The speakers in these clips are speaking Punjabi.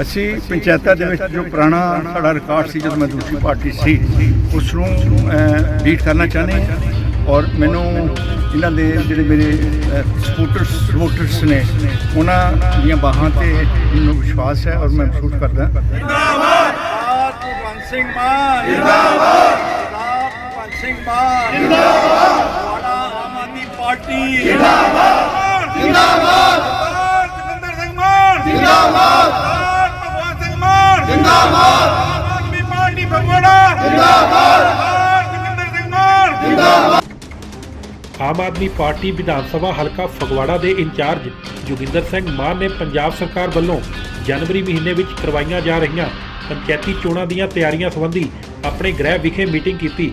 ਅਸੀਂ ਪੰਚਾਇਤਾਂ ਦੇ ਵਿੱਚ ਜੋ ਪੁਰਾਣਾ ਸਾਡਾ ਰਿਕਾਰਡ ਸੀ ਜਦੋਂ ਮੈਂ ਦੂਸਰੀ ਪਾਰਟੀ ਸੀ ਉਸ ਨੂੰ ਬੀਟ ਕਰਨਾ ਚਾਹੁੰਦੇ ਹਾਂ। ਔਰ ਮੈਨੂੰ ਇਹਨਾਂ ਦੇ ਜਿਹੜੇ ਮੇਰੇ ਸਪੋਰਟਰਸ ਵੋਟਰਸ ਨੇ ਉਹਨਾਂ ਦੀਆਂ ਬਾਹਾਂ ਤੇ ਮੈਨੂੰ ਵਿਸ਼ਵਾਸ ਹੈ ਔਰ ਮੈਂ ਮਹਿਸੂਸ ਕਰਦਾ ਜਿੰਦਾਬਾਦ! ਭਗਵੰਤ ਸਿੰਘ ਮਾਨ ਜਿੰਦਾਬਾਦ ਭਗਵੰਤ ਸਿੰਘ ਮਾਨ ਜਿੰਦਾਬਾਦ ਤੁਹਾਡਾ ਆਮ ਆਦਮੀ ਪਾਰਟੀ ਜਿੰਦਾਬਾਦ ਜਿੰਦਾਬਾਦ ਜਗਿੰਦਰ ਸਿੰਘ ਮਾਨ ਜਿੰਦਾਬਾਦ ਭਗਵੰਤ ਸਿੰਘ ਮਾਨ ਜਿੰਦਾਬਾਦ ਆਮ ਆਦਮੀ ਪਾਰਟੀ ਫਗਵਾੜਾ ਜਿੰਦਾਬਾਦ ਜਗਿੰਦਰ ਸਿੰਘ ਮਾਨ ਆਮ ਆਦਮੀ ਪਾਰਟੀ ਵਿਧਾਨ ਸਭਾ ਹਲਕਾ ਫਗਵਾੜਾ ਦੇ ਇੰਚਾਰਜ ਜੋਗਿੰਦਰ ਸਿੰਘ ਮਾਨ ਨੇ ਪੰਜਾਬ ਸਰਕਾਰ ਵੱਲੋਂ ਜਨਵਰੀ ਮਹੀਨੇ ਵਿੱਚ ਕਰਵਾਈਆਂ ਜਾ ਰਹੀਆਂ ਪੰਚਾਇਤੀ ਚੋਣਾਂ ਦੀਆਂ ਤਿਆਰੀਆਂ ਸੰਬੰਧੀ ਆਪਣੇ ਗ੍ਰਹਿ ਵਿਖੇ ਮੀਟਿੰਗ ਕੀਤੀ,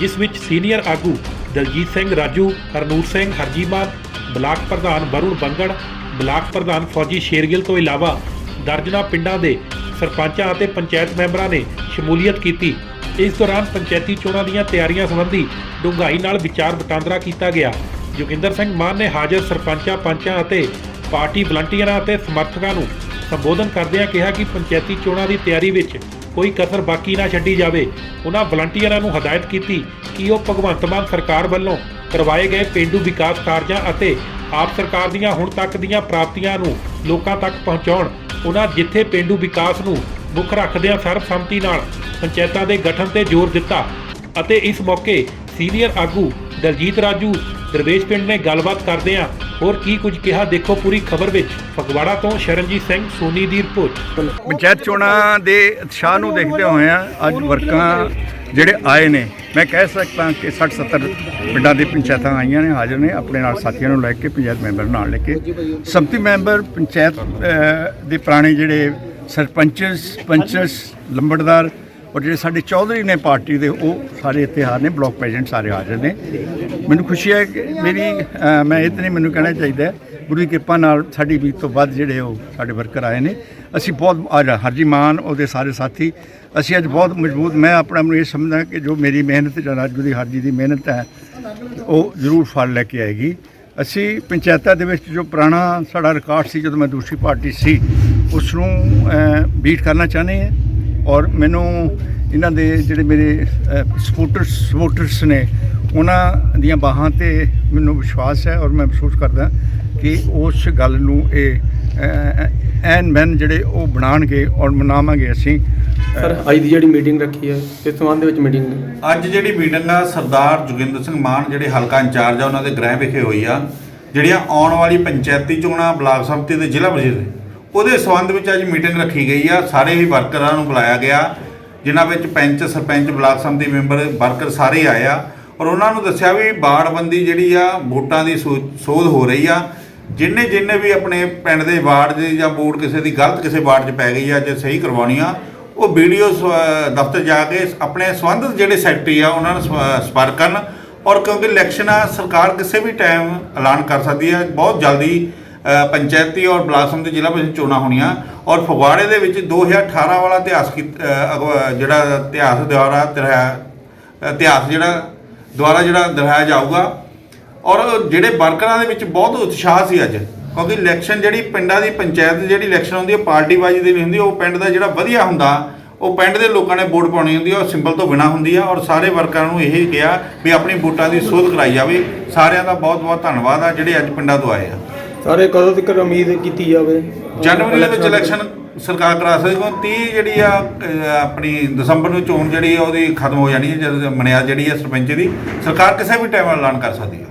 ਜਿਸ ਵਿੱਚ ਸੀਨੀਅਰ ਆਗੂ ਦਲਜੀਤ ਸਿੰਘ ਰਾਜੂ, ਹਰਨੂਰ ਸਿੰਘ ਹਰਜੀਮਾਨ, ਬਲਾਕ ਪ੍ਰਧਾਨ ਵਰੁਣ ਬੰਗੜ, ਬਲਾਕ ਪ੍ਰਧਾਨ ਫੌਜੀ ਸ਼ੇਰਗਿੱਲ ਤੋਂ ਇਲਾਵਾ ਦਰਜਨਾ ਪਿੰਡਾਂ ਦੇ ਸਰਪੰਚਾਂ ਅਤੇ ਪੰਚਾਇਤ ਮੈਂਬਰਾਂ ਨੇ ਸ਼ਮੂਲੀਅਤ ਕੀਤੀ। ਇਸ ਦੌਰਾਨ ਪੰਚਾਇਤੀ ਚੋਣਾਂ ਦੀਆਂ ਤਿਆਰੀਆਂ ਸੰਬੰਧੀ ਡੂੰਘਾਈ ਨਾਲ ਵਿਚਾਰ ਵਟਾਂਦਰਾ ਕੀਤਾ ਗਿਆ। ਜੋਗਿੰਦਰ ਸਿੰਘ ਮਾਨ ਨੇ ਹਾਜ਼ਰ ਸਰਪੰਚਾਂ, ਪੰਚਾਂ ਅਤੇ ਪਾਰਟੀ ਵਲੰਟੀਅਰਾਂ ਅਤੇ ਸਮਰਥਕਾਂ ਨੂੰ ਸੰਬੋਧਨ ਕਰਦਿਆਂ ਕਿਹਾ ਕਿ ਪੰਚਾਇਤੀ ਚੋਣਾਂ ਦੀ ਤਿਆਰੀ ਵਿੱਚ ਕੋਈ ਕਸਰ ਬਾਕੀ ਨਾ ਛੱਡੀ ਜਾਵੇ। ਉਹਨਾਂ ਵਲੰਟੀਅਰਾਂ ਨੂੰ ਹਦਾਇਤ ਕੀਤੀ ਕਿ ਉਹ ਭਗਵੰਤ ਮਾਨ ਸਰਕਾਰ ਵੱਲੋਂ ਕਰਵਾਏ ਗਏ ਪਿੰਡੂ ਵਿਕਾਸ ਕਾਰਜਾਂ ਅਤੇ ਆਪ ਸਰਕਾਰ ਦੀਆਂ ਹੁਣ ਤੱਕ ਦੀਆਂ ਪ੍ਰਾਪਤੀਆਂ ਨੂੰ ਲੋਕਾਂ ਤੱਕ ਪਹੁੰਚਾਉਣ ਉਹਨਾਂ ਜਿੱਥੇ ਪਿੰਡੂ ਵਿਕਾਸ ਨੂੰ ਮੁੱਖ ਰੱਖਦਿਆਂ ਸਰਬਸੰਮਤੀ ਨਾਲ ਪੰਚਾਇਤਾਂ ਦੇ ਗਠਨ ਤੇ ਜ਼ੋਰ ਦਿੱਤਾ ਅਤੇ ਇਸ ਮੌਕੇ ਸੀਨੀਅਰ ਆਗੂ ਦਲਜੀਤ ਰਾਜੂ, ਦਰਵੇਸ਼ ਪਿੰਡ ਨੇ ਗੱਲਬਾਤ ਕਰਦਿਆਂ ਹੋਰ ਕੀ ਕੁਝ ਕਿਹਾ, ਦੇਖੋ ਪੂਰੀ ਖਬਰ ਵਿੱਚ। ਫਗਵਾੜਾ ਤੋਂ ਸ਼ਰਨਜੀਤ ਸਿੰਘ, ਸੋਨੀ ਦੀ ਰਿਪੋਰਟ। ਪੰਚਾਇਤ ਚੋਣਾਂ ਦੇ ਉਤਸ਼ਾਹ ਨੂੰ ਦੇਖਦੇ ਹੋਏ ਆ, ਅੱਜ ਵਰਕਾਂ ਜਿਹੜੇ ਆਏ ਨੇ, ਮੈਂ ਕਹਿ ਸਕਦਾ ਕਿ 60 70 ਪਿੰਡਾਂ ਦੀ ਪੰਚਾਇਤਾਂ ਆਈਆਂ ਨੇ, ਹਾਜ਼ਰ ਨੇ, ਆਪਣੇ ਨਾਲ ਸਾਥੀਆਂ ਨੂੰ ਲੈ ਕੇ ਪੰਚਾਇਤ ਮੈਂਬਰ ਨਾਲ ਲੈ ਕੇ। ਸੰਮਤੀ ਮੈਂਬਰ ਪੰਚਾਇਤ ਦੇ ਪੁਰਾਣੇ ਜਿਹੜੇ ਸਰਪੰਚਸ, ਪੰਚਸ, ਲੰਬੜਦਾਰ ਔਰ ਜਿਹੜੇ ਸਾਡੇ ਚੌਧਰੀ ਨੇ ਪਾਰਟੀ ਦੇ, ਉਹ ਸਾਰੇ ਇੱਥੇ ਹਾਜ਼ਰ ਨੇ, ਬਲਾਕ ਪ੍ਰੈਜ਼ੀਡੈਂਟ ਸਾਰੇ ਹਾਜ਼ਰ ਨੇ। ਮੈਨੂੰ ਖੁਸ਼ੀ ਹੈ ਕਿ ਮੇਰੀ ਮੈਂ ਇਹ ਤਾਂ ਨਹੀਂ, ਮੈਨੂੰ ਕਹਿਣਾ ਚਾਹੀਦਾ ਗੁਰੂ ਦੀ ਕਿਰਪਾ ਨਾਲ ਸਾਡੀ ਵੀ ਤੋਂ ਵੱਧ ਜਿਹੜੇ ਉਹ ਸਾਡੇ ਵਰਕਰ ਆਏ ਨੇ। ਅਸੀਂ ਬਹੁਤ, ਅੱਜ ਹਰਜੀ ਮਾਨ, ਉਹਦੇ ਸਾਰੇ ਸਾਥੀ, ਅਸੀਂ ਅੱਜ ਬਹੁਤ ਮਜ਼ਬੂਤ, ਮੈਂ ਆਪਣਾ ਨੂੰ ਇਹ ਸਮਝਦਾ ਕਿ ਜੋ ਮੇਰੀ ਮਿਹਨਤ ਜਾਂ ਗੁਰੂ ਦੀ ਹਰਜੀ ਦੀ ਮਿਹਨਤ ਹੈ, ਉਹ ਜ਼ਰੂਰ ਫਲ ਲੈ ਕੇ ਆਏਗੀ। ਅਸੀਂ ਪੰਚਾਇਤਾਂ ਦੇ ਵਿੱਚ ਜੋ ਪੁਰਾਣਾ ਸਾਡਾ ਰਿਕਾਰਡ ਸੀ, ਜਦੋਂ ਮੈਂ ਦੂਸਰੀ ਪਾਰਟੀ ਸੀ ਉਸ ਨੂੰ ਬੀਟ ਕਰਨਾ ਚਾਹੁੰਦੇ ਹਾਂ। ਔਰ ਮੈਨੂੰ ਇਹਨਾਂ ਦੇ ਜਿਹੜੇ ਮੇਰੇ ਸਪੋਰਟਰਸ ਵੋਟਰਸ ਨੇ ਉਹਨਾਂ ਦੀਆਂ ਬਾਹਾਂ ਤੇ ਮੈਨੂੰ ਵਿਸ਼ਵਾਸ ਹੈ ਔਰ ਮੈਂ ਮਹਿਸੂਸ ਕਰਦਾ ਕਿ ਉਸ ਗੱਲ ਨੂੰ ਇਹ ਐਨ ਮੈਨ ਜਿਹੜੇ ਉਹ ਬਣਾਉਣਗੇ ਔਰ ਮਨਾਵਾਂਗੇ ਅਸੀਂ। ਸਰ ਅੱਜ ਦੀ ਜਿਹੜੀ ਮੀਟਿੰਗ ਰੱਖੀ ਹੈ ਇਸ ਸੰਬੰਧ ਦੇ ਵਿੱਚ ਮੀਟਿੰਗ ਅੱਜ ਜਿਹੜੀ ਮੀਟਿੰਗ ਆ ਸਰਦਾਰ ਜੋਗਿੰਦਰ ਸਿੰਘ ਮਾਨ ਜਿਹੜੇ ਹਲਕਾ ਇੰਚਾਰਜ ਆ ਉਹਨਾਂ ਦੇ ਗ੍ਰਹਿ ਵਿਖੇ ਹੋਈ ਆ ਜਿਹੜੀਆਂ ਆਉਣ ਵਾਲੀ ਪੰਚਾਇਤੀ ਚੋਣਾਂ ਬਲਾਕ ਸੰਮਤੀ ਤੇ ਜ਼ਿਲ੍ਹਾ ਪਰਿਸ਼ਦ ਦੇ। ਉਹਦੇ ਸੰਬੰਧ ਵਿੱਚ ਅੱਜ ਮੀਟਿੰਗ ਰੱਖੀ ਗਈ ਆ। ਸਾਰੇ ਹੀ ਵਰਕਰਾਂ ਨੂੰ ਬੁਲਾਇਆ ਗਿਆ। ਜਿਨ੍ਹਾਂ ਵਿੱਚ panch, sarpanch, block samiti member, worker ਸਾਰੇ ਆਏ ਆ। ਔਰ ਉਹਨਾਂ ਨੂੰ ਦੱਸਿਆ ਵੀ ਬਾੜਬੰਦੀ ਜਿਹੜੀ ਆ, ਵੋਟਾਂ ਦੀ ਸੋ- ਸੋਧ ਹੋ ਰਹੀ ਆ। ਜਿੰਨੇ ਜਿੰਨੇ ਵੀ ਆਪਣੇ ਪਿੰਡ ਦੇ ਵਾਰਡ ਦੇ ਜਾਂ ਵੋਟ ਕਿਸੇ ਦੀ ਗਲਤ ਕਿਸੇ ਵਾਰਡ 'ਚ ਪੈ ਗਈ ਆ, ਜੇ ਸਹੀ ਕਰਵਾਉਣੀ ਆ, ਉਹ ਵੀਡੀਓ ਦਫ਼ਤਰ ਜਾ ਕੇ ਆਪਣੇ ਸੰਬੰਧਿਤ ਜਿਹੜੇ ਸੈਕਟਰੀ ਆ, ਉਹਨਾਂ ਨੂੰ ਸਪ- ਸੰਪਰਕ ਕਰਨ। ਔਰ ਕਿਉਂਕਿ ਇਲੈਕਸ਼ਨ ਆ ਸਰਕਾਰ ਕਿਸੇ ਵੀ ਟਾਈਮ ਐਲਾਨ ਕਰ ਸਕਦੀ ਆ। ਬਹੁਤ ਜਲਦੀ ਪੰਚਾਇਤੀ ਔਰ ਬਲਾਕ ਦੇ ਜ਼ਿਲ੍ਹਾ ਪ੍ਰੀਸ਼ਦ ਚੋਣਾਂ ਹੋਣੀਆਂ ਔਰ ਫਗਵਾੜੇ ਦੇ ਵਿੱਚ 2018 ਵਾਲਾ ਇਤਿਹਾਸ ਕੀ- ਅਗਵਾ- ਜਿਹੜਾ ਇਤਿਹਾਸ ਦੁਆਰਾ ਤਿਰਹਾ- ਇਤਿਹਾਸ ਜਿਹੜਾ ਦੁਆਰਾ ਜਿਹੜਾ ਦਿਖਾਇਆ ਜਾਊਗਾ ਔਰ ਜਿਹੜੇ ਵਰਕਰਾਂ ਦੇ ਵਿੱਚ ਬਹੁਤ ਉਤਸ਼ਾਹ ਸੀ ਅੱਜ, ਕਿਉਂਕਿ ਇਲੈਕਸ਼ਨ ਜਿਹੜੀ ਪਿੰਡਾਂ ਦੀ ਪੰਚਾਇਤ ਜਿਹੜੀ ਇਲੈਕਸ਼ਨ ਹੁੰਦੀ ਹੈ ਪਾਰਟੀ ਵਾਈਜ਼ ਦੀ ਨਹੀਂ ਹੁੰਦੀ ਉਹ ਪਿੰਡ ਦਾ ਜਿਹੜਾ ਵਧੀਆ ਹੁੰਦਾ, ਉਹ ਪਿੰਡ ਦੇ ਲੋਕਾਂ ਨੇ ਵੋਟ ਪਾਉਣੀ ਹੁੰਦੀ ਹੈ, ਉਹ ਸਿੰਬਲ ਤੋਂ ਬਿਨਾ ਹੁੰਦੀ ਆ ਔਰ ਸਾਰੇ ਵਰਕਰਾਂ ਨੂੰ ਇਹ ਕਿਹਾ ਵੀ ਆਪਣੀ ਵੋਟਾਂ ਦੀ ਸੋਧ ਕਰਾਈ ਜਾਵੇ। ਸਾਰਿਆਂ ਦਾ ਬਹੁਤ ਬਹੁਤ ਧੰਨਵਾਦ ਆ ਜਿਹੜੇ ਅੱਜ ਪਿੰਡਾਂ ਤੋਂ ਆਏ ਆ। ਸਾਰੇ ਕਦੋਂ ਤੱਕ ਉਮੀਦ ਕੀਤੀ ਜਾਵੇ? ਜਨਵਰੀ ਦੇ ਵਿੱਚ ਇਲੈਕਸ਼ਨ ਸਰਕਾਰ ਕਰਾ ਸਕਦੀ ਕਿਉਂ 30 ਜਿਹੜੀ ਆ ਅਹ, ਆਪਣੀ ਦਸੰਬਰ ਨੂੰ ਚੋਣ ਜਿਹੜੀ ਆ ਉਹਦੀ ਖਤਮ ਹੋ ਜਾਣੀ ਹੈ ਜਦ ਮਨਿਆ ਜਿਹੜੀ ਹੈ ਸਰਪੰਚ ਦੀ ਸਰਕਾਰ ਕਿਸੇ ਵੀ ਟਾਈਮ ਐਲਾਨ ਕਰ ਸਕਦੀ ਹੈ